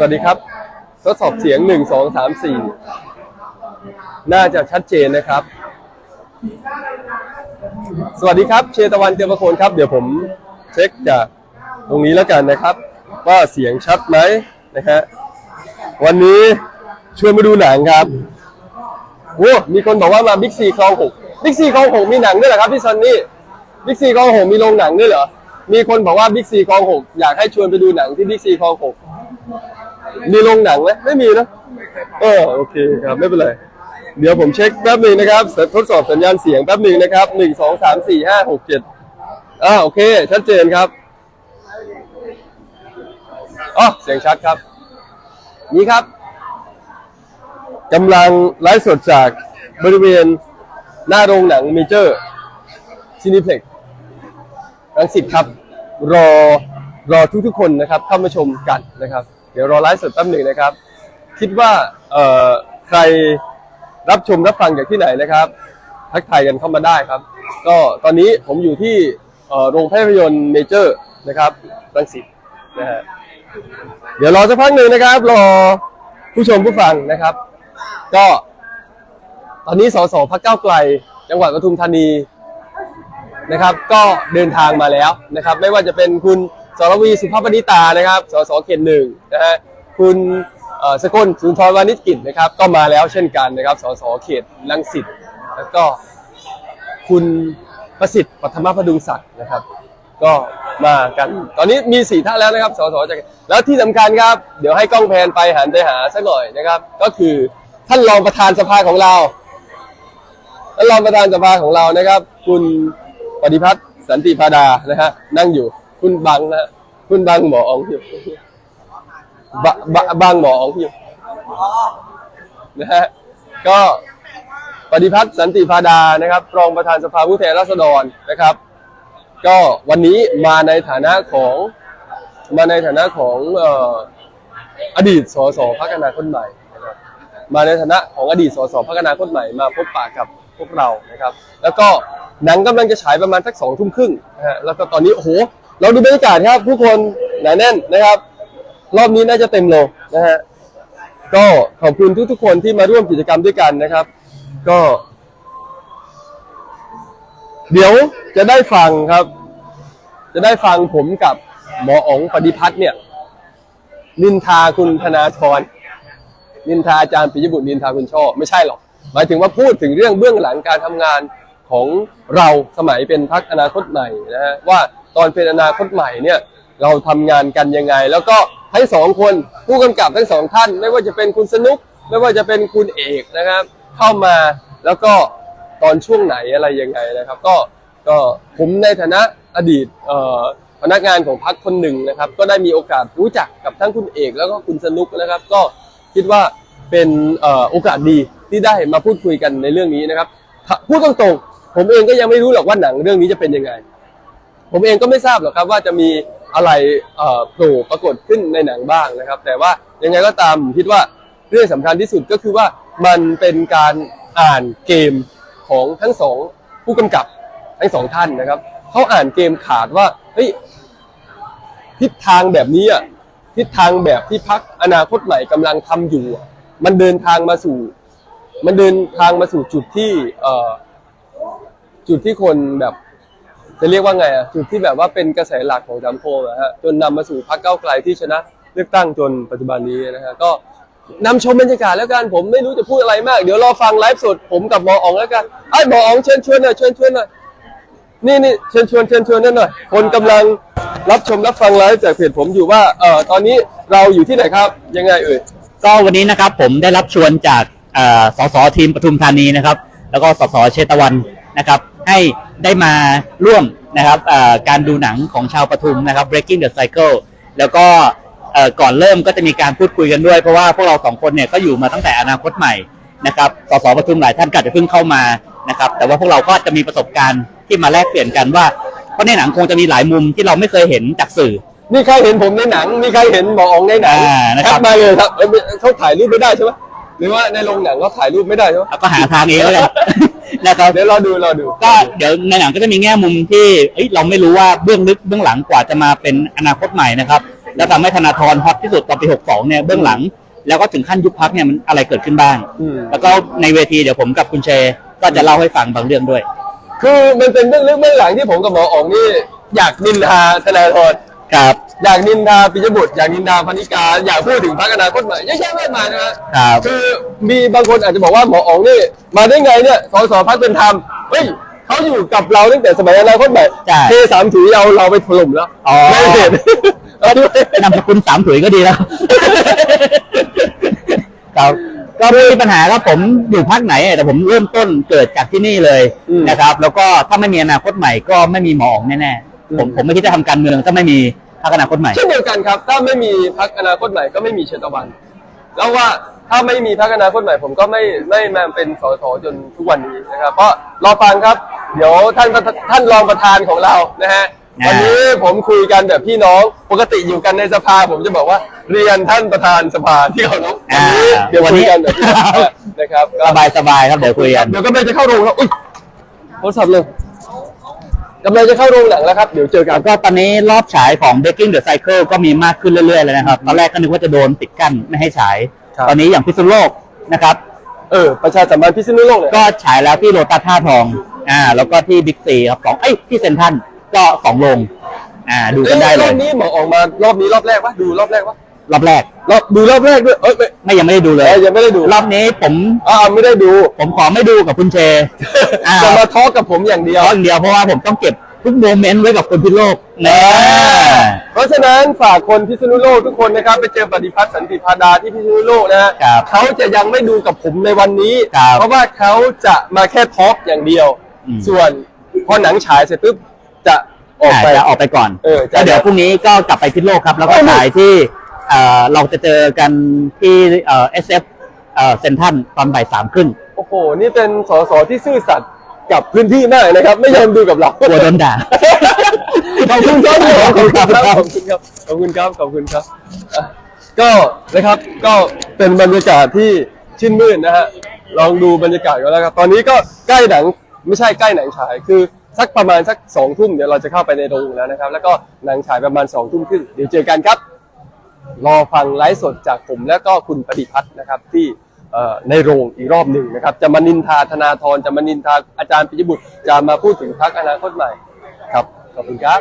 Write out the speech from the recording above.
สวัสดีครับ ทดสอบเสียงหนึ่งสองสามสี่น่าจะชัดเจนนะครับ สวัสดีครับ เชตวันเตียมประโคนครับ เดี๋ยวผมเช็คจากตรงนี้แล้วกันนะครับ ว่าเสียงชัดไหมนะฮะวันนี้ชวนมาดูหนังครับโอ้มีคนบอกว่ามาบิ๊กซีคลองหกบิ๊กซีคลองหกมีหนังด้วยเหรอครับพี่ซันนี่บิ๊กซีคลองหกมีโรงหนังด้วยเหรอมีคนบอกว่าบิ๊กซีคลองหกอยากให้ชวนไปดูหนังที่บิ๊กซีคลองหก มีโรงหนังไหมไม่มีนะเออโอเคครับไม่เป็นไร เดี๋ยวผมเช็คแป๊บหนึ่งนะครับทดสอบสัญญาณเสียงแป๊บหนึ่งนะครับหนึ่งสองสามสี่ห้าหกเจ็ดอ่าโอเคชัดเจนครับอ๋อเสียงชัดครับ นี่ครับกำลังไลฟ์สดจากบริเวณหน้าโรงหนังเมเจอร์ซินิเพล็กรังสิตครับ รอรอทุกๆคนนะครับเข้ามาชมกันนะครับ ดี๋ยวรอไลฟ์สดแป๊บหนึ่งนะครับ คิดว่าเอ่อใครรับชมรับฟังจากที่ไหนนะครับ ทักทายกันเข้ามาได้ครับ ก็ตอนนี้ผมอยู่ที่โรงภาพยนตร์เมเจอร์นะครับรังสิตนะฮะเดี๋ยวรอสักพักหนึ่งนะครับ รอผู้ชมผู้ฟังนะครับ ก็ตอนนี้สสพักเก้าไกล จังหวัดปทุมธานีนะครับ ก็เดินทางมาแล้วนะครับ ไม่ว่าจะเป็นคุณ สรวีสุภาพนิตานะครับสสเขตหนึ่งนะฮะคุณสกลสุนทรวานิชกิจนะครับก็มาแล้วเช่นกันนะครับสสเขตลังสิตแล้วก็คุณประสิทธิ์ปัทมพดุงศักดิ์นะครับ ก็มากัน ตอนนี้มีสี่ท่านแล้วนะครับสสจากแล้วที่สำคัญครับ เดี๋ยวให้กล้องแพนไปหันไปหาสักหน่อยนะครับ ก็คือท่านรองประธานสภาของเราท่านรองประธานสภาของเรานะครับ คุณปฏิพัฒน์สันติพาดานะฮะนั่งอยู่ คุณบังนะฮะคุณบังหมออองอยู่บะบะบังหมออองอยู่นะฮะก็ปฏิพัฒน์สันติพาดานะครับ รองประธานสภาผู้แทนราษฎรนะครับ ก็วันนี้มาในฐานะของมาในฐานะของเอ่ออดีตสสพักอนาคตใหม่นะครับมาในฐานะของอดีตสสพักอนาคตใหม่มาพบปะกับพวกเรานะครับ แล้วก็หนังกำลังจะฉายประมาณสักสองทุ่มครึ่งนะฮะแล้วก็ตอนนี้โอ้โห เราดูบรรยากาศครับผู้คนหนาแน่นนะครับ รอบนี้น่าจะเต็มโลงนะฮะก็ขอบคุณทุกๆคนที่มาร่วมกิจกรรมด้วยกันนะครับ ก็ เดี๋ยวจะได้ฟังครับ จะได้ฟังผมกับหมออ๋องปฏิพัฒน์เนี่ย นินทาคุณธนาธรนินทาอาจารย์ปิยบุตรนินทาคุณช่อไม่ใช่หรอกหมายถึงว่าพูดถึงเรื่องเบื้องหลังการทำงานของเราสมัยเป็นพักอนาคตใหม่นะฮะว่า ตอนเป็นอนาคตใหม่เนี่ยเราทำงานกันยังไง แล้วก็ทั้งสองคนผู้กำกับทั้งสองท่าน ไม่ว่าจะเป็นคุณสนุก ไม่ว่าจะเป็นคุณเอกนะครับ เข้ามาแล้วก็ตอนช่วงไหนอะไรยังไงนะครับ ก็ก็ผมในฐานะอดีตเอ่อพนักงานของพักคนหนึ่งนะครับ ก็ได้มีโอกาสรู้จักกับทั้งคุณเอก แล้วก็คุณสนุกนะครับ ก็คิดว่าเป็นเอ่อโอกาสดีที่ได้มาพูดคุยกันในเรื่องนี้นะครับพูดตรงๆผมเองก็ยังไม่รู้หรอกว่าหนังเรื่องนี้จะเป็นยังไง ผมเองก็ไม่ทราบหรอกครับว่าจะมีอะไรโผล่ปรากฏขึ้นในหนังบ้างนะครับ แต่ว่ายังไงก็ตามผมคิดว่าเรื่องสำคัญที่สุดก็คือว่ามันเป็นการอ่านเกมของทั้งสองผู้กำกับทั้งสองท่านนะครับเขาอ่านเกมขาดว่าเฮ้ยทิศทางแบบนี้อะทิศทางแบบที่พักอนาคตใหม่กำลังทำอยู่ มันเดินทางมาสู่ มันเดินทางมาสู่จุดที่จุดที่คนแบบ จะเรียกว่าไงอะจุดที่แบบว่าเป็นกระแสหลักของสังคมอะฮะจนนำมาสู่พรรคก้าไกลที่ชนะเลือกตั้งจนปัจจุบันนี้นะฮะก็นำชมบรรยากาศแล้วกันผมไม่รู้จะพูดอะไรมาก เดี๋ยวรอฟังไลฟ์สดผมกับหมออ๋องแล้วกันไอ้หมออ๋องเชิญชวนหน่อยเชิญชวนหน่อยนี่นี่เชิญชวนเชิญชวนนั่นหน่อยคนกำลังรับชมรับฟังไลฟ์จากเพจผมอยู่ว่าเอ่อตอนนี้เราอยู่ที่ไหนครับยังไงเอ่ยก็วันนี้นะครับผมได้รับชวนจากสสทีมปทุมธานีนะครับ แล้วก็สสเชตวันนะครับ ให้ ได้มาร่วมนะครับเอ่อการดูหนังของชาวปทุมนะครับ Breaking the Cycle แล้วก็เอ่อก่อนเริ่มก็จะมีการพูดคุยกันด้วย เพราะว่าพวกเราสองคนเนี่ยก็อยู่มาตั้งแต่อนาคตใหม่นะครับสสปทุมหลายท่านก็อาจจะเพิ่งเข้ามานะครับแต่ว่าพวกเราก็จะมีประสบการณ์ที่มาแลกเปลี่ยนกันว่าเพราะในหนังคงจะมีหลายมุมที่เราไม่เคยเห็นจากสื่อมีใครเห็นผมในหนัง มีใครเห็นหมออ๋องในหนังอ่านะครับแคปมาเลยครับเอ้ยเขาถ่ายรูปไม่ได้ใช่ไหมหรือว่าในโรงหนังเขาถ่ายรูปไม่ได้ใช่ไหมแล้วก็หาทางเองแล้วกัน นะครับ เดี๋ยวรอดูรอดูก็เดี๋ยวในหนังก็จะมีแง่มุมที่เอ้ยเราไม่รู้ว่าเบื้องลึกเบื้องหลังกว่าจะมาเป็นอนาคตใหม่นะครับแล้วทำให้ธนาธรฮอตที่สุดตอนปี 62 เนี่ยเบื้องหลัง แล้วก็ถึงขั้นยุบพักเนี่ยมันอะไรเกิดขึ้นบ้าง อืมแล้วก็ในเวทีเดี๋ยวผมกับคุณเชก็จะเล่าให้ฟังบางเรื่องด้วย คือมันเป็นเรื่องลึกเบื้องหลังที่ผมกับหมออ๋องนี่อยากนินทาธนาธร ครับ อยากนินทาปิยบุตรอยากนินทาพนิการอยากพูดถึงพรรคอนาคตใหม่เยอะแยะมากมายนะฮะครับ คือมีบางคนอาจจะบอกว่าหมออ๋องนี่มาได้ไงเนี่ยสสพักเป็นธรรมเฮ้ยเขาอยู่กับเราตั้งแต่สมัยอนาคตใหม่ใช่ เทสามถุยเอาเราไปถล่มแล้วอ๋อไม่เห็นเอาด้วยนามสกุลสามถุยก็ดีแล้ว ครับก็ไม่มีปัญหาครับผมอยู่พักไหน แต่ผมเริ่มต้นเกิดจากที่นี่เลยอืมนะครับ แล้วก็ถ้าไม่มีอนาคตใหม่ก็ไม่มีหมออ๋องแน่ๆผมอืมผมไม่คิดจะทำการเมืองถ้าไม่มี พรรคอนาคตใหม่ เช่นเดียวกันครับ ถ้าไม่มีพรรคอนาคตใหม่ก็ไม่มีเชตวัน แล้วว่าถ้าไม่มีพรรคอนาคตใหม่ผมก็ไม่ไม่มาเป็นสสจนทุกวันนี้นะครับ เพราะรอฟังครับ เดี๋ยวท่านประท่านรองประธานของเรานะฮะอ่า วันนี้ผมคุยกันแบบพี่น้องปกติอยู่กันในสภา ผมจะบอกว่าเรียนท่านประธานสภาที่เขาน้องวันนี้เดี๋ยวคุยกันแบบพี่น้องนะครับ สบายสบายๆครับเดี๋ยวคุยกัน เดี๋ยวกำลังจะเข้าโรงแล้ว อุ้ยโทรศัพท์เลยกำลังจะเข้าโรงหนังแล้วครับ เดี๋ยวเจอกัน แล้วก็ตอนนี้รอบฉายของ Breaking the Cycle ก็มีมากขึ้นเรื่อยๆเลยนะครับ ตอนแรกก็นึกว่าจะโดนปิดกั้นไม่ให้ฉาย ครับ ตอนนี้อย่างพิษณุโลกนะครับ เออ ประชาสัมพันธ์พิษณุโลกเนี่ยก็ฉายแล้วที่โลตัสท่าทอง อ่า แล้วก็ที่บิ๊กซีครับสองเอ้ยที่เซ็นทรัลก็สองโรงอ่า ดูกันได้เลรอย บนี้หมอออกมารอบนี้รอบแรกปะดูรอบแรกปะ รอบแรก รอบดูรอบแรกด้วย เอ้ยไม่ไม่ยังไม่ได้ดูเลยเอ้ยยังไม่ได้ดูรอบนี้ผมอ่าไม่ได้ดูผมขอไม่ดูกับคุณเชอ่าจะมาทอล์กกับผมอย่างเดียวเพราะอย่างเดียวเพราะว่าผมต้องเก็บทุกโมเมนต์ไว้กับคนพิษณุโลกนะ เพราะฉะนั้นฝากคนพิษณุโลกทุกคนนะครับ ไปเจอปฏิพัฒน์สันติพาดาที่พิษณุโลกนะฮะครับเขาจะยังไม่ดูกับผมในวันนี้ ครับเพราะว่าเขาจะมาแค่ทอล์กอย่างเดียว อืม ส่วนพอหนังฉายเสร็จปุ๊บจะออกไปาจะออกไปก่อนเออจะ แล้วเดี๋ยวพรุ่งนี้ก็กลับไปพิษณุโลกครับ แล้วก็โอ้โหฉายที่ เอ่อเราจะเจอกันที่เอ่อ SF เอ่อเซ็นทรัลตอนบ่ายสามครึ่งโอ้โห นี่เป็นสสที่ซื่อสัตย์กับพื้นที่มากนะครับ ไม่ยอมดูกับเรากลัวโดนด่าขอบคุณครับขอบคุณครับขอบคุณครับขอบคุณครับขอบคุณครับอะก็นะครับก็เป็นบรรยากาศที่ชื่นมื่นนะฮะลองดูบรรยากาศกันแล้วครับตอนนี้ก็ใกล้หนังไม่ใช่ใกล้หนังฉายคือสักประมาณสักสองทุ่มเดี๋ยวเราจะเข้าไปในโรงแล้วนะครับ แล้วก็หนังฉายประมาณสองทุ่มครึ่งเดี๋ยวเจอกันครับ รอฟังไลฟ์สดจากผมและก็คุณปฏิพัฒน์นะครับที่ในโรงอีกรอบหนึ่งนะครับ จะมานินทาธนาธรจะมานินทาอาจารย์ปิยบุตรจะมาพูดถึงพรรคอนาคตใหม่ครับขอบคุณครับ